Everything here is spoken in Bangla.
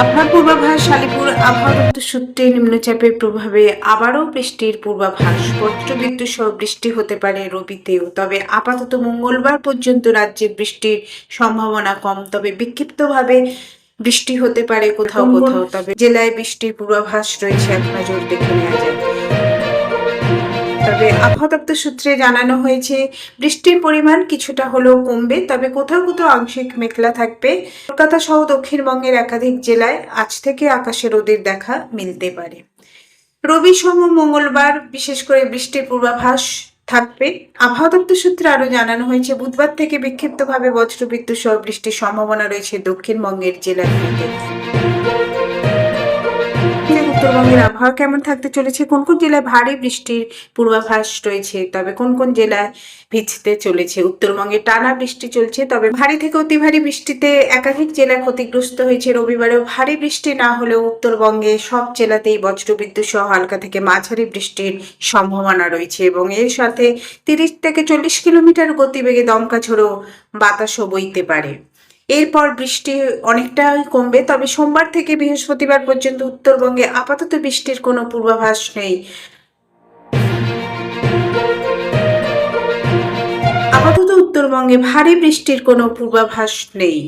আবহাওয়ার পূর্বাভাস আলিপুর আবহাওয়া সূত্রে নিম্নচাপের প্রভাবে আবারও বৃষ্টির পূর্বাভাস। বজ্রবিদ্যুৎ সহ বৃষ্টি হতে পারে রবিতেও। তবে আপাতত মঙ্গলবার পর্যন্ত রাজ্যে বৃষ্টির সম্ভাবনা কম। তবে বিক্ষিপ্তভাবে বৃষ্টি হতে পারে কোথাও কোথাও। তবে জেলায় বৃষ্টির পূর্বাভাস রয়েছে এক নজর দেখে নেওয়া যায় তবে আবহাওয়া দপ্তর সূত্রে জানানো হয়েছে, বৃষ্টির পরিমাণ কিছুটা হলেও কমবে, তবে কোথাও কোথাও আংশিক মেঘলা থাকবে। কলকাতা সহ দক্ষিণবঙ্গের একাধিক জেলায় আজ থেকে আকাশে রোদের দেখা মিলতে পারে। রবি সোম মঙ্গলবার বিশেষ করে বৃষ্টির পূর্বাভাস থাকবে। আবহাওয়া দপ্তর সূত্রে আরও জানানো হয়েছে, বুধবার থেকে বিক্ষিপ্তভাবে বজ্রবিদ্যুৎ সহ বৃষ্টির সম্ভাবনা রয়েছে দক্ষিণবঙ্গের জেলাগুলিতে। আবহাওয়া কেমন থাকতে চলেছে? কোন কোন জেলায় ভারী বৃষ্টির পূর্বাভাস রয়েছে? তবে কোন কোন জেলায় ভিজতে চলেছে? উত্তরবঙ্গে টানা বৃষ্টি চলছে, তবে ভারী থেকে অতি ভারী বৃষ্টিতে একাধিক জেলা ক্ষতিগ্রস্ত হয়েছে। রবিবারেও ভারী বৃষ্টি না হলেও উত্তরবঙ্গে সব জেলাতেই বজ্রবিদ্যুৎ সহ হালকা থেকে মাঝারি বৃষ্টির সম্ভাবনা রয়েছে এবং এর সাথে তিরিশ থেকে চল্লিশ কিলোমিটার গতিবেগে দমকা ঝোড়ো বাতাসও বইতে পারে। এরপর বৃষ্টি অনেকটাই কমবে, তবে সোমবার থেকে বৃহস্পতিবার পর্যন্ত উত্তরবঙ্গে আপাতত বৃষ্টির কোনো পূর্বাভাস নেই। আপাতত উত্তরবঙ্গে ভারী বৃষ্টির কোনো পূর্বাভাস নেই।